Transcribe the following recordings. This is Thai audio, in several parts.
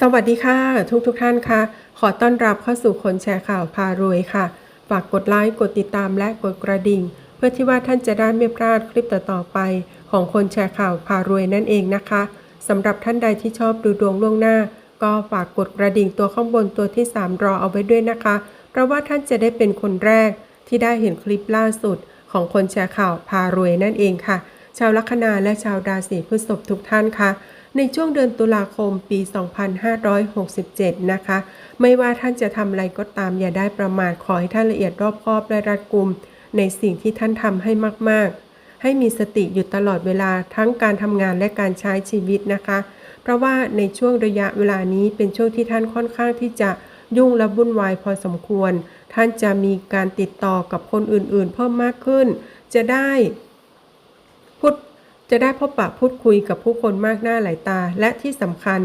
สวัสดีค่ะ ทุกทุกท่านค่ะ ขอต้อนรับเข้าสู่คนแชร์ข่าวพารวยค่ะ ฝากกดไลค์กดติดตามและกดกระดิ่ง เพื่อที่ว่าท่านจะได้ไม่พลาดคลิปต่อๆไป ของคนแชร์ข่าวพารวยนั่นเองนะคะสำหรับท่านใดที่ชอบดูดวงล่วงหน้า ก็ฝากกดกระดิ่งตัวข้างบนตัวที่ 3 รอเอาไว้ด้วยนะคะ เพราะว่าท่านจะได้เป็นคนแรกที่ได้เห็นคลิปล่าสุด ของคนแชร์ข่าวพารวยนั่นเองค่ะ ชาวลัคนาและชาวราศีพฤษภทุกท่านค่ะ ในช่วงเดือนตุลาคมปี 2567 นะคะ ไม่ว่าท่านจะทำอะไรก็ตามอย่าได้ประมาทขอให้ท่านละเอียดรอบคอบและรัดกุม ในสิ่งที่ท่านทำให้มาก ๆ ให้มีสติอยู่ตลอดเวลาทั้งการทำงานและการใช้ชีวิตนะคะ เพราะว่าในช่วงระยะเวลานี้เป็นช่วงที่ท่านค่อนข้างที่จะยุ่งและวุ่นวายพอสมควร ท่านจะมีการติดต่อกับคนอื่น ๆ เพิ่มมากขึ้น จะได้ จะได้พบปะพูดคุยกับผู้คนมากหน้าหลายตา และที่สำคัญ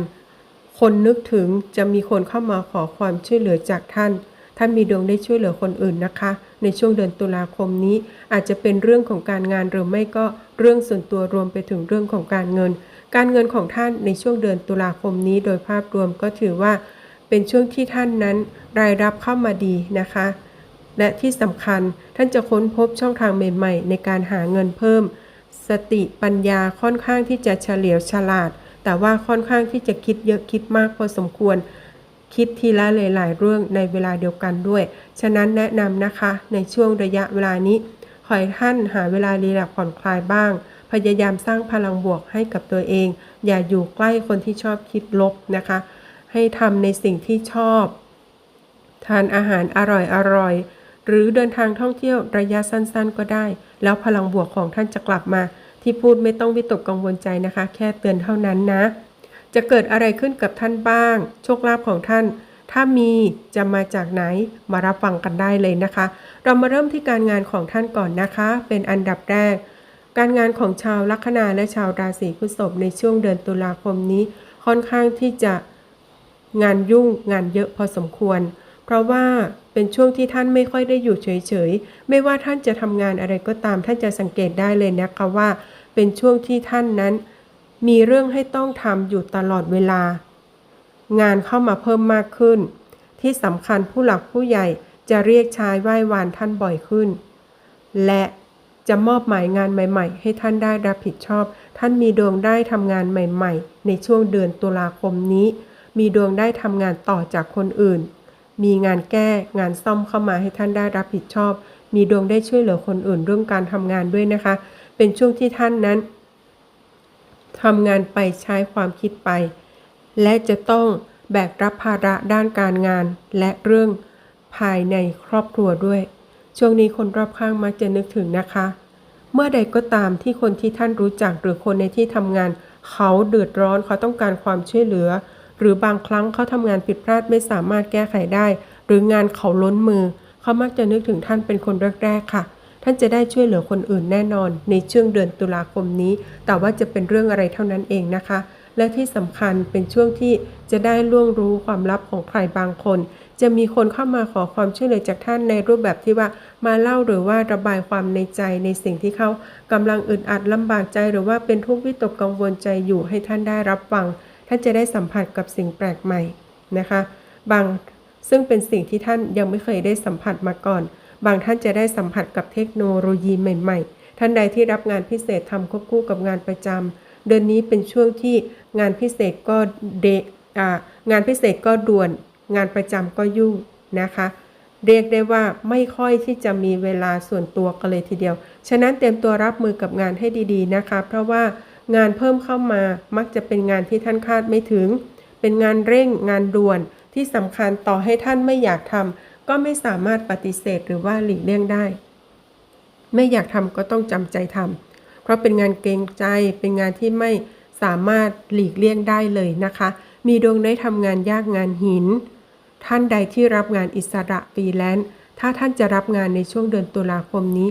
คนนึกถึงจะมีคนเข้ามาขอความช่วยเหลือจากท่าน ท่านมีดวงได้ช่วยเหลือคนอื่นนะคะ ในช่วงเดือนตุลาคมนี้อาจจะเป็นเรื่องของการงานหรือไม่ก็เรื่องส่วนตัวรวมไปถึงเรื่องของการเงิน การเงินของท่านในช่วงเดือนตุลาคมนี้โดยภาพรวมก็ถือว่า เป็นช่วงที่ท่านนั้นรายรับเข้ามาดีนะคะและที่สำคัญท่านจะค้นพบช่องทางใหม่ ๆ ในการหาเงินเพิ่ม สติปัญญาค่อนข้างที่จะเฉลียวฉลาด แต่ว่าค่อนข้างที่จะคิดเยอะคิดมากพอสมควร คิดทีละหลาย ๆ เรื่องในเวลาเดียวกันด้วย ฉะนั้นแนะนำนะคะในช่วงระยะเวลานี้ ขอให้ท่านหาเวลารีแลกผ่อนคลายบ้าง พยายามสร้างพลังบวกให้กับตัวเอง อย่าอยู่ใกล้คนที่ชอบคิดลบนะคะ ให้ทำในสิ่งที่ชอบ ทานอาหารอร่อยอร่อย หรือเดินทางท่องเที่ยวระยะสั้นๆ ก็ได้ แล้วพลังบวกของท่านจะกลับมา ที่พูดไม่ต้องวิตกกังวลใจนะคะ แค่เตือนเท่านั้นนะ จะเกิดอะไรขึ้นกับท่านบ้าง โชคลาภของท่าน ถ้ามีจะมาจากไหนมารับฟังกันได้เลยนะคะ เรามาเริ่มที่การงานของท่านก่อนนะคะ เป็นอันดับแรก การงานของชาวลัคนาและชาวราศีพฤษภในช่วงเดือนตุลาคมนี้ ค่อนข้างที่จะงานยุ่งงานเยอะพอสมควร เพราะว่าเป็นช่วงที่ท่านไม่ค่อยได้อยู่เฉยๆ ไม่ว่าท่านจะทำงานอะไรก็ตาม ท่านจะสังเกตได้เลยนะคะว่า เป็นช่วงที่ท่านนั้น มีเรื่องให้ต้องทำอยู่ตลอดเวลา งานเข้ามาเพิ่มมากขึ้น ที่สำคัญผู้หลักผู้ใหญ่จะเรียกชายไหว้วานท่านบ่อยขึ้น และจะมอบหมายงานใหม่ ๆ ให้ท่านได้รับผิดชอบ ท่านมีดวงได้ทำงานใหม่ ๆ ในช่วงเดือนตุลาคมนี้ มีดวงได้ทำงานต่อจากคนอื่น มีงานแก้งานซ่อมเข้ามาให้ท่านได้รับผิดชอบ มีดวงได้ช่วยเหลือคนอื่นเรื่องการทำงานด้วยนะคะ เป็นช่วงที่ท่านนั้นทำงานไปใช้ความคิดไป และจะต้องแบกรับภาระด้านการงาน และเรื่องภายในครอบครัวด้วย ช่วงนี้คนรอบข้างมักจะนึกถึงนะคะ เมื่อใดก็ตามที่คนที่ท่านรู้จักหรือคนในที่ทำงาน เขาเดือดร้อนเขาต้องการความช่วยเหลือ หรือบางครั้งเขาทำงานผิดพลาดไม่สามารถแก้ไขได้ หรืองานเขาล้นมือ เขามักจะนึกถึงท่านเป็นคนแรกๆค่ะ ท่านจะได้ช่วยเหลือคนอื่นแน่นอน ในช่วงเดือนตุลาคมนี้ แต่ว่าจะเป็นเรื่องอะไรเท่านั้นเองนะคะ และที่สำคัญเป็นช่วงที่จะได้ล่วงรู้ความลับของใครบางคนจะมีคนเข้ามาขอความช่วยเหลือจากท่านในรูปแบบที่ว่ามาเล่าหรือว่าระบายความในใจในสิ่งที่เขากำลังอึดอัดลำบากใจ หรือว่าเป็นทุกข์วิตกกังวลใจอยู่ให้ท่านได้รับฟัง ท่านจะได้สัมผัสกับสิ่งแปลกใหม่นะคะ บางซึ่งเป็นสิ่งที่ท่านยังไม่เคยได้สัมผัสมาก่อน บางท่านจะได้สัมผัสกับเทคโนโลยีใหม่ ๆ ท่านใดที่รับงานพิเศษทำควบคู่กับงานประจำเดือนนี้เป็นช่วงที่งานพิเศษก็เดงานพิเศษก็ด่วน งานประจำก็ยุ่งนะคะ เรียกได้ว่าไม่ค่อยที่จะมีเวลาส่วนตัวกันเลยทีเดียว ฉะนั้นเตรียมตัวรับมือกับงานให้ดีๆนะคะ เพราะว่า งานเพิ่มเข้ามามักจะเป็นงานที่ท่านคาดไม่ถึง เป็นงานเร่งงานด่วนที่สำคัญต่อให้ท่านไม่อยากทำก็ไม่สามารถปฏิเสธหรือว่าหลีกเลี่ยงได้ ไม่อยากทำก็ต้องจำใจทำเพราะเป็นงานเกรงใจ เป็นงานที่ไม่สามารถหลีกเลี่ยงได้เลยนะคะ มีดวงได้ทำงานยากงานหิน ท่านใดที่รับงานอิสระฟรีแลนซ์ถ้าท่านจะรับงานในช่วงเดือนตุลาคมนี้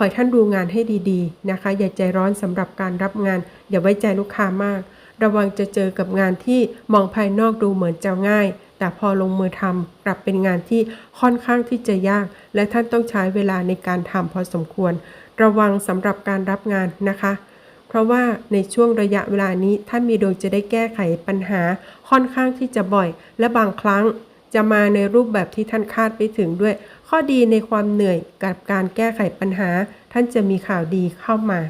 ขอให้ท่านดูงานให้ดีๆนะคะ อย่าใจร้อนสำหรับการรับงาน อย่าไว้ใจลูกค้ามาก ระวังจะเจอกับงานที่มองภายนอกดูเหมือนจะง่าย แต่พอลงมือทำกลับเป็นงานที่ค่อนข้างที่จะยาก และท่านต้องใช้เวลาในการทำพอสมควร ระวังสำหรับการรับงานนะคะ เพราะว่าในช่วงระยะเวลานี้ท่านมีดวงจะได้แก้ไขปัญหาค่อนข้างที่จะบ่อย และบางครั้ง จะมาในรูปแบบที่ท่านคาดไม่ถึงด้วย ข้อดีในความเหนื่อยกับการแก้ไขปัญหา ท่านจะมีข่าวดีเข้ามา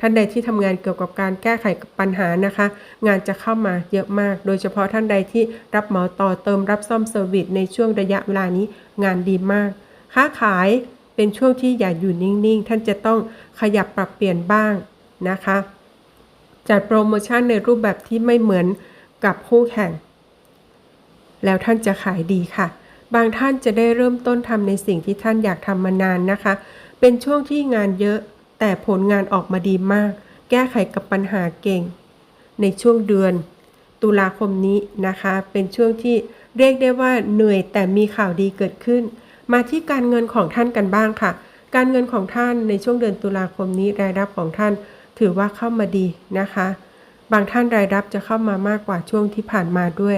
ท่านใดที่ทำงานเกี่ยวกับการแก้ไขปัญหานะคะ งานจะเข้ามาเยอะมาก โดยเฉพาะท่านใดที่รับเหมาต่อเติมรับซ่อมเซอร์วิสในช่วงระยะเวลานี้งานดีมาก ค้าขายเป็นช่วงที่อย่าอยู่นิ่งๆ ท่านจะต้องขยับปรับเปลี่ยนบ้างนะคะ จัดโปรโมชั่นในรูปแบบที่ไม่เหมือนกับคู่แข่ง แล้วท่านจะขายดีค่ะ บางท่านจะได้เริ่มต้นทำในสิ่งที่ท่านอยากทำมานานนะคะ เป็นช่วงที่งานเยอะ แต่ผลงานออกมาดีมาก แก้ไขกับปัญหาเก่ง ในช่วงเดือน ตุลาคมนี้นะคะ เป็นช่วงที่เรียกได้ว่าเหนื่อยแต่มีข่าวดีเกิดขึ้น มาที่การเงินของท่านกันบ้างค่ะ การเงินของท่านในช่วงเดือนตุลาคมนี้รายรับของท่านถือว่าเข้ามาดีนะคะ บางท่านรายรับจะเข้ามามากกว่าช่วงที่ผ่านมาด้วย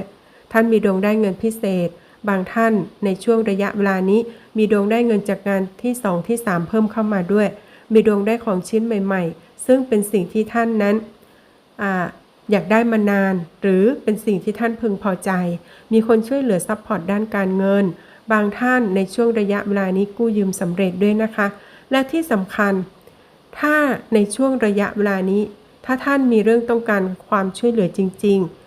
ท่านมีดวงได้เงินพิเศษ บางท่านในช่วงระยะเวลานี้ มีดวงได้เงินจากงานที่ 2 ที่ 3 เพิ่มเข้ามาด้วย มีดวงได้ของชิ้นใหม่ ๆ ซึ่งเป็นสิ่งที่ท่านนั้นออยากได้มานาน หรือเป็นสิ่งที่ท่านพึงพอใจ มีคนช่วยเหลือซัพพอร์ตด้านการเงิน บางท่านในช่วงระยะเวลานี้กู้ยืมสำเร็จด้วยนะคะ และที่สำคัญ ถ้าในช่วงระยะเวลานี้ ถ้าท่านมีเรื่องต้องการความช่วยเหลือจริง ๆ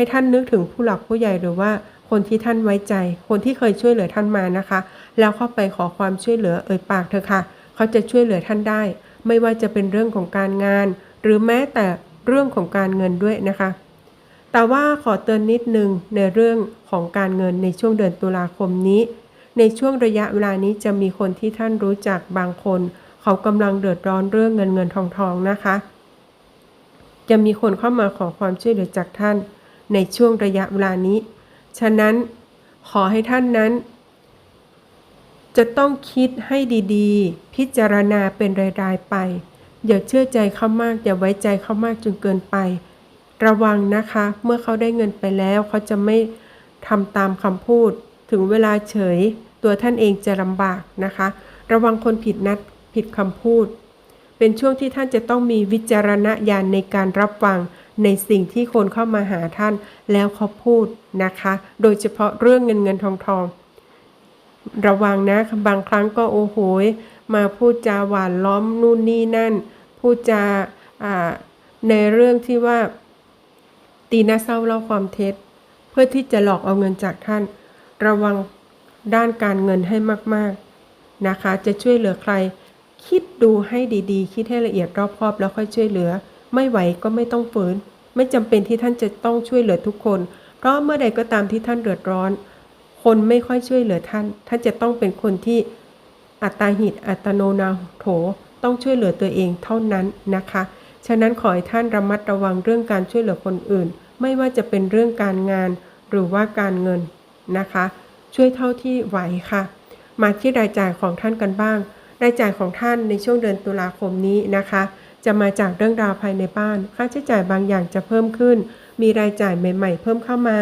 ให้ท่านนึกถึงผู้หลักผู้ใหญ่หรือว่าคนที่ท่านไว้ใจ คนที่เคยช่วยเหลือท่านมานะคะ แล้วเข้าไปขอความช่วยเหลือเอ่ยปากเถอะค่ะ เขาจะช่วยเหลือท่านได้ ไม่ว่าจะเป็นเรื่องของการงาน หรือแม้แต่เรื่องของการเงินด้วยนะคะ แต่ว่าขอเตือนนิดนึงในเรื่องของการเงินในช่วงเดือนตุลาคมนี้ ในช่วงระยะเวลานี้จะมีคนที่ท่านรู้จักบางคน เขากำลังเดือดร้อนเรื่องเงินเงินทองทองนะคะ จะมีคนเข้ามาขอความช่วยเหลือจากท่าน ในช่วงระยะเวลานี้ ฉะนั้นขอให้ท่านนั้น จะต้องคิดให้ดีๆ พิจารณาเป็นรายๆไป อย่าเชื่อใจเขามาก อย่าไว้ใจเขามากจนเกินไป ระวังนะคะ เมื่อเขาได้เงินไปแล้วเขาจะไม่ทำตามคำพูด ถึงเวลาเฉย ตัวท่านเองจะลำบากนะคะ ระวังคนผิดนัดผิดคำพูด เป็นช่วงที่ท่านจะต้องมีวิจารณญาณในการรับฟัง ในสิ่งที่คนเข้ามาหาท่านแล้วเขาพูดนะคะ โดยเฉพาะเรื่องเงินเงินทองทอง ระวังนะบางครั้งก็โอ้โหยมาพูดจาหวานล้อมนู่นนี่นั่น พูดจาในเรื่องที่ว่า ตีน้าเศร้าเล่าความเท็จ เพื่อที่จะหลอกเอาเงินจากท่าน ระวังด้านการเงินให้มากๆนะคะ จะช่วยเหลือใคร คิดดูให้ดีๆ คิดให้ละเอียดรอบคอบแล้วค่อยช่วยเหลือ ไม่ไหวก็ไม่ต้องฝืน ไม่จำเป็นที่ท่านจะต้องช่วยเหลือทุกคน เพราะเมื่อใดก็ตามที่ท่านเดือดร้อน คนไม่ค่อยช่วยเหลือท่าน ท่านจะต้องเป็นคนที่อัตตาหิตอัตโนนาโถ ต้องช่วยเหลือตัวเองเท่านั้นนะคะ ฉะนั้นขอให้ท่านระมัดระวังเรื่องการช่วยเหลือคนอื่น ไม่ว่าจะเป็นเรื่องการงานหรือว่าการเงินนะคะ ช่วยเท่าที่ไหวค่ะ มาที่รายจ่ายของท่านกันบ้าง รายจ่ายของท่านในช่วงเดือนตุลาคมนี้นะคะ จะมาจากเรื่องราวภายในบ้าน ค่าใช้จ่ายบางอย่างจะเพิ่มขึ้น มีรายจ่ายใหม่ ๆ เพิ่มเข้ามา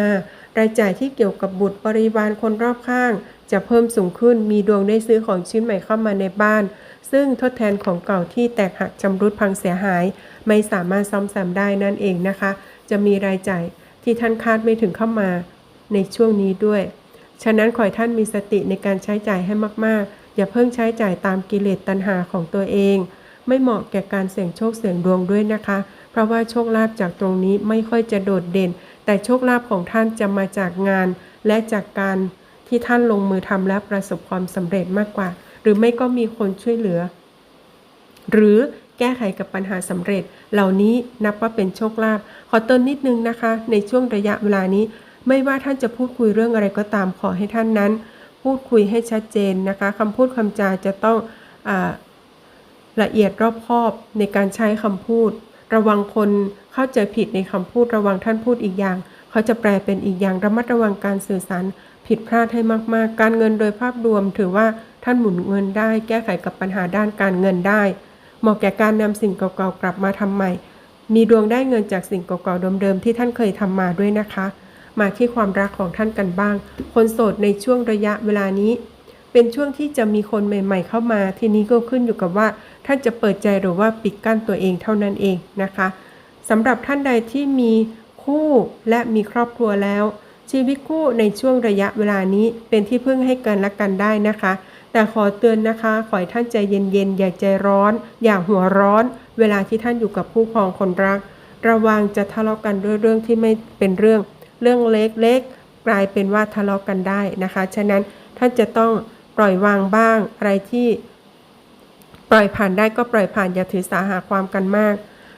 รายจ่ายที่เกี่ยวกับบุตรบริวารคนรอบข้าง จะเพิ่มสูงขึ้น มีดวงได้ซื้อของชิ้นใหม่เข้ามาในบ้าน ซึ่งทดแทนของเก่าที่แตกหักชำรุดพังเสียหาย ไม่สามารถซ่อมแซมได้นั่นเองนะคะ จะมีรายจ่ายที่ท่านคาดไม่ถึงเข้ามา ในช่วงนี้ด้วย ฉะนั้นขอให้ท่านมีสติในการใช้จ่ายให้มากๆ อย่าเพิ่งใช้จ่ายตามกิเลสตัณหาของตัวเอง ไม่เหมาะแก่การเสี่ยงโชคเสี่ยงดวงด้วยนะคะ เพราะว่าโชคลาภจากตรงนี้ไม่ค่อยจะโดดเด่น แต่โชคลาภของท่านจะมาจากงาน และจากการที่ท่านลงมือทำและประสบความสำเร็จมากกว่า หรือไม่ก็มีคนช่วยเหลือ หรือแก้ไขกับปัญหาสำเร็จ เหล่านี้นับว่าเป็นโชคลาภขอเตือนนิดนึงนะคะ ในช่วงระยะเวลานี้ ไม่ว่าท่านจะพูดคุยเรื่องอะไรก็ตามขอให้ท่านนั้น พูดคุยให้ชัดเจนนะคะคำพูดคำจาจะต้องอ ละเอียดรอบคอบในการใช้คำพูด ระวังคนเข้าใจผิดในคำพูดระวังท่านพูดอีกอย่าง เขาจะแปลเป็นอีกอย่างระมัดระวังการสื่อสารผิดพลาดให้มาก ๆ การเงินโดยภาพรวม ถือว่าท่านหมุนเงินได้ แก้ไขกับปัญหาด้านการเงินได้ เหมาะแก่การนำสิ่งเก่าๆกลับมาทำใหม่ มีดวงได้เงินจากสิ่งเก่าๆเดิมๆที่ท่านเคยทำมาด้วยนะคะ มาที่ความรักของท่านกันบ้าง คนโสดในช่วงระยะเวลานี้ เป็นช่วงที่จะมีคนใหม่ ๆ เข้ามา ทีนี้ก็ขึ้นอยู่กับว่าท่านจะเปิดใจหรือว่าปิดกั้นตัวเองเท่านั้นเองนะคะสำหรับท่านใดที่มีคู่และมีครอบครัวแล้ว ชีวิตคู่ในช่วงระยะเวลานี้เป็นที่พึ่งให้กันและกันได้นะคะ แต่ขอเตือนนะคะ ขอให้ท่านใจเย็นๆอย่าใจร้อน อย่าหัวร้อน เวลาที่ท่านอยู่กับผู้ครองคนรัก ระวังจะทะเลาะกันด้วยเรื่องที่ไม่เป็นเรื่อง เรื่องเล็กๆกลายเป็นว่าทะเลาะกันได้นะคะ ฉะนั้นท่านจะต้อง ปล่อยวางบ้าง อะไรที่ ปล่อยผ่านได้ก็ปล่อยผ่านอย่าถือสาหาความกันมาก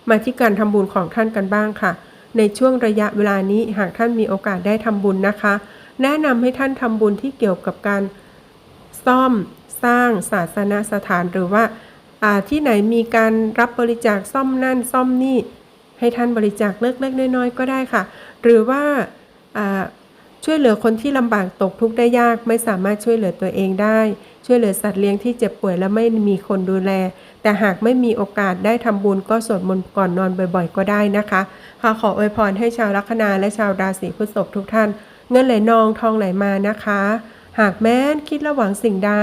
มาที่การทำบุญของท่านกันบ้างค่ะ ในช่วงระยะเวลานี้หากท่านมีโอกาสได้ทำบุญนะคะ แนะนำให้ท่านทำบุญที่เกี่ยวกับการซ่อมสร้างศาสนสถานหรือว่าาที่ไหนมีการรับบริจาคซ่อมนั่นซ่อมนี่ ให้ท่านบริจาคเล็กๆน้อยๆก็ได้ค่ะ หรือว่าอ่า ช่วยเหลือคนที่ลำบากตกทุกข์ได้ยาก ไม่สามารถช่วยเหลือตัวเองได้ ช่วยเหลือสัตว์เลี้ยงที่เจ็บป่วยและไม่มีคนดูแล แต่หากไม่มีโอกาสได้ทำบุญก็สวดมนต์ก่อนนอนบ่อยๆ ก็ได้นะคะค่ะขออวยพรให้ชาวลัคนาและชาวราศีพฤษภทุกท่าน เงินไหลนองทองไหลมานะคะ หากแม้นคิดระหวังสิ่งใด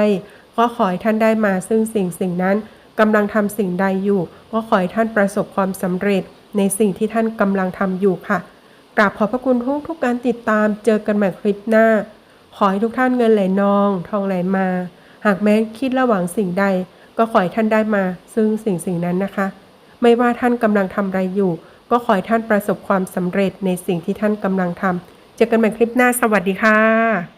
ก็ขอให้ท่านได้มาซึ่งสิ่งสิ่งนั้นกำลังทำสิ่งใดอยู่ ก็ขอให้ท่านประสบความสำเร็จในสิ่งที่ท่านกำลังทำอยู่ค่ะ กราบขอบพระคุณทุกทุกการติดตามเจอกันใหม่คลิปหน้า ขอให้ทุกท่านเงินไหลนอง ทองไหลมา หากแม้คิดระหวังสิ่งใด ก็ขอให้ท่านได้มา ซึ่งสิ่งสิ่งนั้นนะคะ ไม่ว่าท่านกำลังทำอะไรอยู่ ก็ขอให้ท่านประสบความสำเร็จในสิ่งที่ท่านกำลังทำเจอกันใหม่คลิปหน้าสวัสดีค่ะ